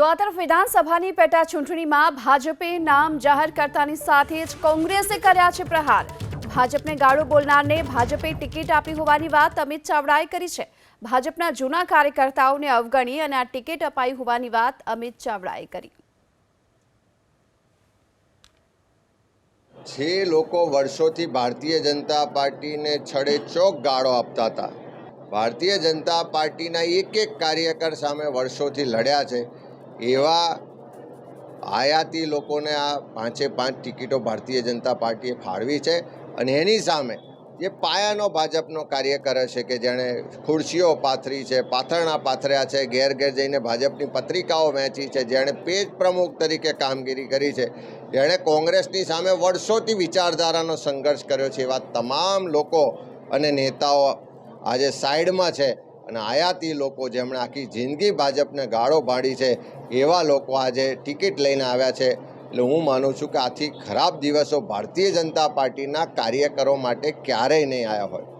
તો આ તરફ વિધાનસભાની પેટા ચૂંટણીમાં ભાજપે નામ જાહેર કરતાની સાથે જ કોંગ્રેસે કર્યા છે પ્રહાર. ભાજપને ગાળો બોલનારને ભાજપે ટિકિટ આપી હોવાની વાત અમિત ચાવડાએ કરી છે. ભાજપના જૂના કાર્યકર્તાઓને અવગણી અને આ ટિકિટ અપાઈ હોવાની વાત અમિત ચાવડાએ કરી. જે લોકો વર્ષોથી ભારતીય જનતા પાર્ટીને છડે ચોક ગાળો આપતા હતા. ભારતીય જનતા પાર્ટીના એક એક કાર્યકર સામે વર્ષોથી લડ્યા છે. એવા આયાતી લોકોને આ પાંચે પાંચ ટિકિટો ભારતીય જનતા પાર્ટીએ ફાળવી છે અને એની સામે જે પાયાનો ભાજપનો કાર્યકર છે કે જેણે ખુરશીઓ પાથરી છે, પાથરણા પાથર્યા છે ઘેર ઘેર જઈને ભાજપની પત્રિકાઓ વહેંચી છે, જેણે પેજ પ્રમુખ તરીકે કામગીરી કરી છે જેણે કોંગ્રેસની સામે વર્ષોથી વિચારધારાનો સંઘર્ષ કર્યો છે એવા તમામ લોકો અને નેતાઓ આજે સાઈડમાં છે. અને આયાતી લોકો જેમણે આખી જિંદગી ભાજપને ગાળો ભાડી છે, એવા લોકો આજે ટિકિટ લઈને આવ્યા છે. એટલે હું માનું છું કે આથી ખરાબ દિવસો ભારતીય જનતા પાર્ટીના કાર્યકરો માટે ક્યારેય નહીં આવ્યા હોય.